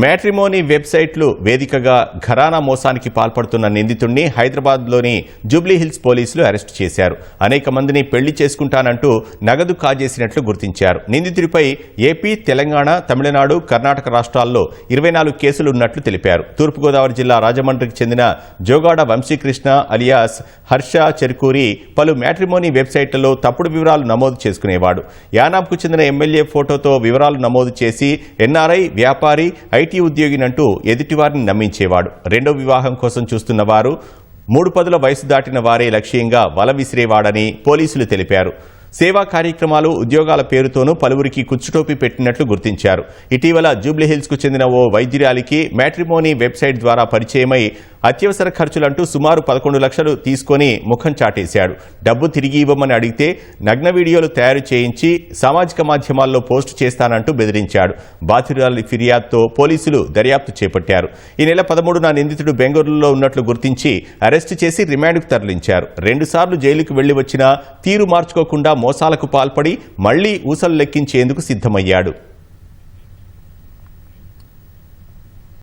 Matrimony వెబ్సైట్లు వేదికగా ఘరానా మోసానికి పాల్పడుతున్న నిందితుడిని హైదరాబాద్లోని జూబ్లీహిల్స్ పోలీసులు అరెస్టు చేశారు. అనేక మందిని పెళ్ళి చేసుకుంటానంటూ నగదు కాజేసినట్లు గుర్తించారు. నిందితుడిపై ఏపీ తెలంగాణ తమిళనాడు కర్ణాటక రాష్ట్రాల్లో ఇరవై నాలుగు కేసులున్నట్లు తెలిపారు. తూర్పుగోదావరి జిల్లా రాజమండ్రికి చెందిన జోగాడ వంశీకృష్ణ అలియాస్ హర్ష చెరుకూరి పలు మ్యాట్రిమోనీ వెబ్సైట్లలో తప్పుడు వివరాలు నమోదు చేసుకునేవాడు. యానాంకు చెందిన ఎమ్మెల్యే ఫోటోతో వివరాలు నమోదు చేసి ఎన్ఆర్ఐ వ్యాపారి ఐటీ ఉద్యోగినంటూ ఎదుటివారిని నమ్మించేవాడు. రెండో వివాహం కోసం చూస్తున్న వారు మూడు పదుల వయసు దాటిన వారే లక్ష్యంగా వల విసిరేవాడని పోలీసులు తెలిపారు. సేవా కార్యక్రమాలు ఉద్యోగాల పేరుతోనూ పలువురికి కుచ్చుటోపి పెట్టినట్లు గుర్తించారు. ఇటీవల జూబ్లీహిల్స్కు చెందిన ఓ వైద్యురాలికి మ్యాట్రిమోనీ వెబ్సైట్ ద్వారా పరిచయమై అత్యవసర ఖర్చులంటూ సుమారు పదకొండు లక్షలు తీసుకొని ముఖం చాటేశాడు. డబ్బు తిరిగి ఇవ్వమని అడిగితే నగ్న వీడియోలు తయారు చేయించి సామాజిక మాధ్యమాల్లో పోస్టు చేస్తానంటూ బెదిరించాడు. బాధితురాలి ఫిర్యాదుతో పోలీసులు దర్యాప్తు చేపట్టారు. ఈ నెల పదమూడున నిందితుడు బెంగళూరులో ఉన్నట్లు గుర్తించి అరెస్టు చేసి రిమాండ్కు తరలించారు. రెండుసార్లు జైలుకు వెళ్ళి వచ్చినా తీరు మార్చుకోకుండా మోసాలకు పాల్పడి మళ్ళీ ఊసలు లెక్కించేందుకు సిద్ధమయ్యాడు.